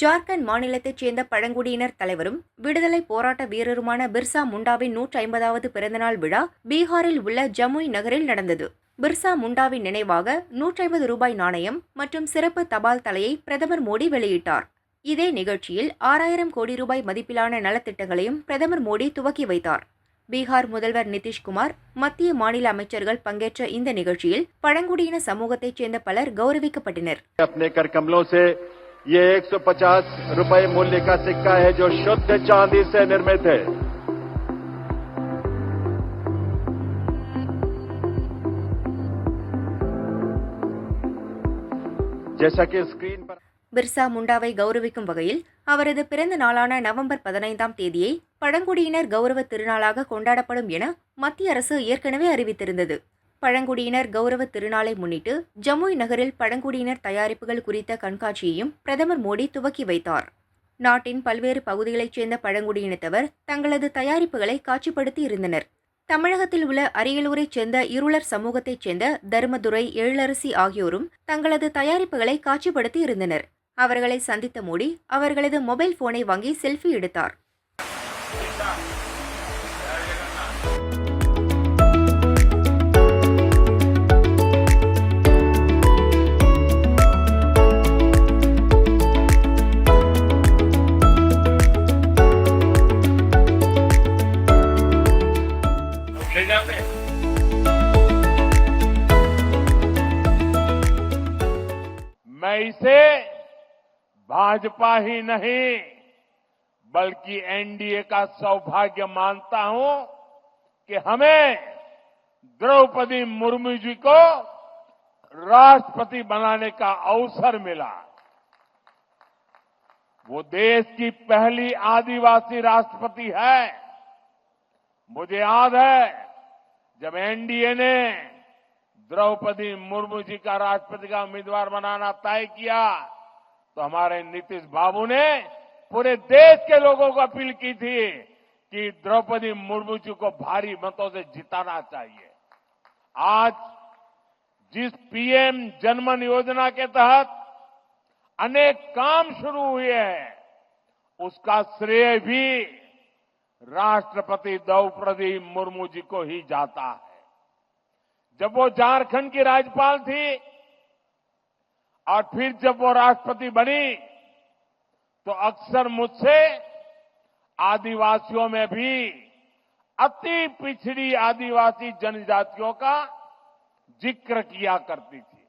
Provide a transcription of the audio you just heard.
ஜார்க்கண்ட் மாநிலத்தைச் சேர்ந்த பழங்குடியினர் தலைவரும் விடுதலை போராட்ட வீரருமான பிர்சா முண்டாவின் நூற்றி ஐம்பதாவது பிறந்தநாள் விழா பீகாரில் உள்ள ஜமுய் நகரில் நடந்தது. பிர்சா முண்டாவின் நினைவாக நூற்றி ஐம்பது ரூபாய் நாணயம் மற்றும் சிறப்பு தபால் தலையை பிரதமர் மோடி வெளியிட்டார். இதே நிகழ்ச்சியில் ஆறாயிரம் கோடி ரூபாய் மதிப்பிலான நலத்திட்டங்களையும் பிரதமர் மோடி துவக்கி வைத்தார். பீகார் முதல்வர் நிதிஷ்குமார் மத்திய மாநில அமைச்சர்கள் பங்கேற்ற இந்த நிகழ்ச்சியில் பழங்குடியின சமூகத்தைச் சேர்ந்த பலர் கௌரவிக்கப்பட்டனர். अपने कर कमलों से ये 150 रुपए मूल्य का सिक्का है जो शुद्ध चांदी से निर्मित है जैसा कि स्क्रीन पर பிர்சா முண்டாவை கௌரவிக்கும் வகையில் அவரது பிறந்த நாளான நவம்பர் பதினைந்தாம் தேதியை பழங்குடியினர் கௌரவ திருநாளாக கொண்டாடப்படும் என மத்திய அரசு ஏற்கனவே அறிவித்திருந்தது பழங்குடியினர் கௌரவ திருநாளை முன்னிட்டு ஜமுய் நகரில் பழங்குடியினர் தயாரிப்புகள் குறித்த கண்காட்சியையும் பிரதமர் மோடி துவக்கி வைத்தார். நாட்டின் பல்வேறு பகுதிகளைச் சேர்ந்த பழங்குடியினத்தவர் தங்களது தயாரிப்புகளை காட்சிப்படுத்தி இருந்தனர். தமிழகத்தில் உள்ள அரியலூரைச் சேர்ந்த இருளர் சமூகத்தைச் சேர்ந்த தர்மதுரை எழிலரசி ஆகியோரும் தங்களது தயாரிப்புகளை காட்சிப்படுத்தி இருந்தனர். அவர்களை சந்தித்த மோடி அவர்களது மொபைல் போனை வாங்கி செல்ஃபி எடுத்தார். मैं इसे भाजपा ही नहीं, बल्कि एनडीए का सौभाग्य मानता हूँ कि हमें द्रौपदी मुर्मू जी को राष्ट्रपति बनाने का अवसर मिला। वो देश की पहली आदिवासी राष्ट्रपति है। मुझे याद है जब एनडीए ने द्रौपदी मुर्मू जी का राष्ट्रपति का उम्मीदवार बनाना तय किया तो हमारे नीतीश बाबू ने पूरे देश के लोगों को अपील की थी कि द्रौपदी मुर्मू जी को भारी मतों से जिताना चाहिए। आज जिस पीएम जनमन योजना के तहत अनेक काम शुरू हुए हैं, उसका श्रेय भी राष्ट्रपति द्रौपदी मुर्मू जी को ही जाता है। जब वो झारखंड की राज्यपाल थी और फिर जब वो राष्ट्रपति बनी तो अक्सर मुझसे आदिवासियों में भी अति पिछड़ी आदिवासी जनजातियों का ज़िक्र किया करती थी।